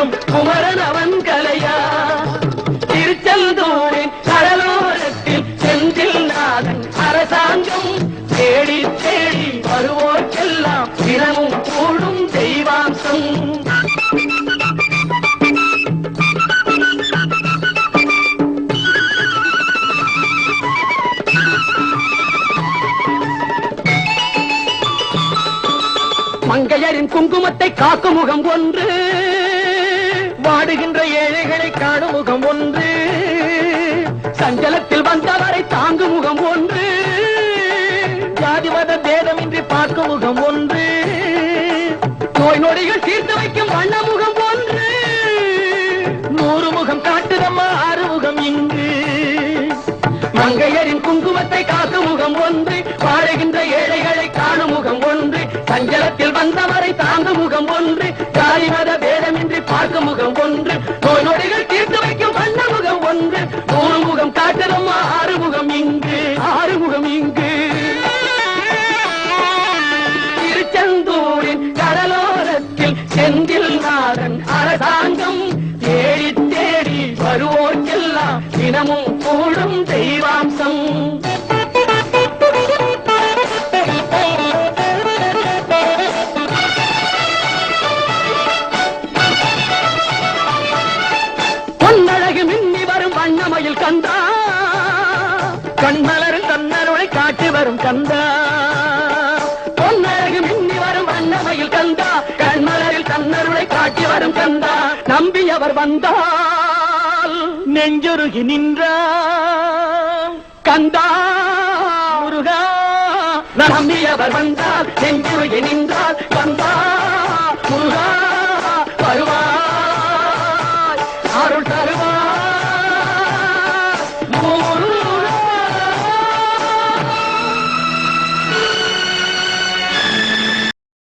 அனைவரை குமரன் அவன் கலையா திருச்செந்தூரின் கடலோரத்தில் செந்தில் நாதன் அரசாங்கம். தேடி தேடி வருவோர்க்கெல்லாம் தினமும் கூடும் தெய்வாம்சம் மங்கையரின் குங்குமத்தை காக்கும் முகம் ஒன்று. வாடுகின்ற ஏழைகளை காணும் முகம் ஒன்று. சஞ்சலத்தில் வந்தவரை தாங்கும் முகம் ஒன்று. ஜாதிமத பேதமின்றி பார்க்கும் முகம் ஒன்று. நோய் நொடிகள் தீர்த்து வைக்கும் வண்ண முகம் ஒன்று. நூறு முகம் காட்டுதம்மா ஆறு முகம் இங்கு மங்கையரின் குங்குமத்தை காக்கும் முகம் ஒன்று. வாழுகின்ற வருவோர்க்கெல்லாம் கூடும் தெய்வாம்சம். பொன்னழகு மின்னி வரும் வண்ணமயில் கந்தா. கண்மலரும் தன்னருளை காட்டி வரும் கந்தா. பொன்னழகு மின்னி வரும் வண்ணமயில் கந்தா. கண்மலரில் தன்னருளை காட்டி வரும் கந்தா. நம்பியவர் வந்தால் நெஞ்சொருகி நின்றான் கந்தா முருகா நம்பியவர் வந்தால் நெஞ்சொருகி நின்றால்